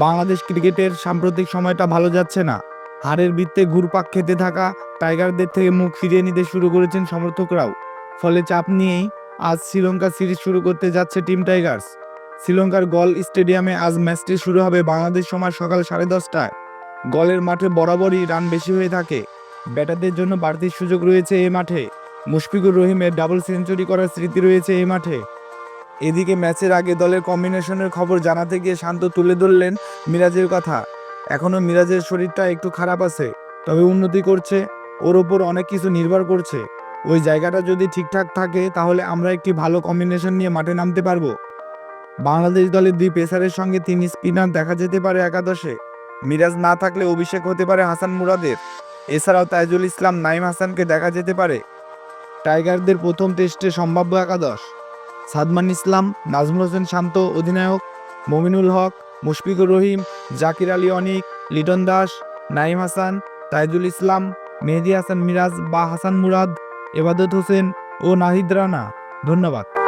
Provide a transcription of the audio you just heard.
বাংলাদেশ ক্রিকেটের সাম্প্রতিক সময়টা ভালো যাচ্ছে না। হারের বৃত্তে ঘুরপাক খেতে থাকা টাইগারদের থেকে মুখ ফিরিয়ে নিতে শুরু করেছেন সমর্থকরাও। ফলে চাপ নিয়েই আজ শ্রীলঙ্কা সিরিজ শুরু করতে যাচ্ছে টিম টাইগার্স। শ্রীলঙ্কার গল স্টেডিয়ামে আজ ম্যাচটি শুরু হবে বাংলাদেশ সময় সকাল সাড়ে দশটায়। গলের মাঠে বরাবরই রান বেশি হয়ে থাকে। ব্যাটারদের জন্য বাড়তি সুযোগ রয়েছে এই মাঠে। মুশফিকুর রহিমের ডাবল সেঞ্চুরি করার স্মৃতি রয়েছে এই মাঠে। এদিকে ম্যাচের আগে দলের কম্বিনেশনের খবর জানাতে গিয়ে শান্ত তুলে ধরলেন মিরাজের কথা। এখনও মিরাজের শরীরটা একটু খারাপ আছে, তবে উন্নতি করছে, ওর ওপর অনেক কিছু নির্ভর করছে। ওই জায়গাটা যদি ঠিকঠাক থাকে, তাহলে আমরা একটি ভালো কম্বিনেশন নিয়ে মাঠে নামতে পারব। বাংলাদেশ দলের দুই পেসারের সঙ্গে তিন স্পিনার দেখা যেতে পারে একাদশে। মিরাজ না থাকলে অভিষেক হতে পারে হাসান মুরাদের। এছাড়াও তাইজুল ইসলাম নাইম হাসানকে দেখা যেতে পারে। টাইগারদের প্রথম টেস্টে সম্ভাব্য একাদশ। সাদমান ইসলাম, নাজমুল হোসেন শান্ত অধিনায়ক, মমিনুল হক, মুশফিকুর রহিম, জাকির আলী অনিক, লিটন দাস নাইম হাসান, তাইজুল ইসলাম, মেহেদি হাসান মিরাজ বা হাসান মুরাদ, এবাদত হোসেন ও নাহিদ রানা। ধন্যবাদ।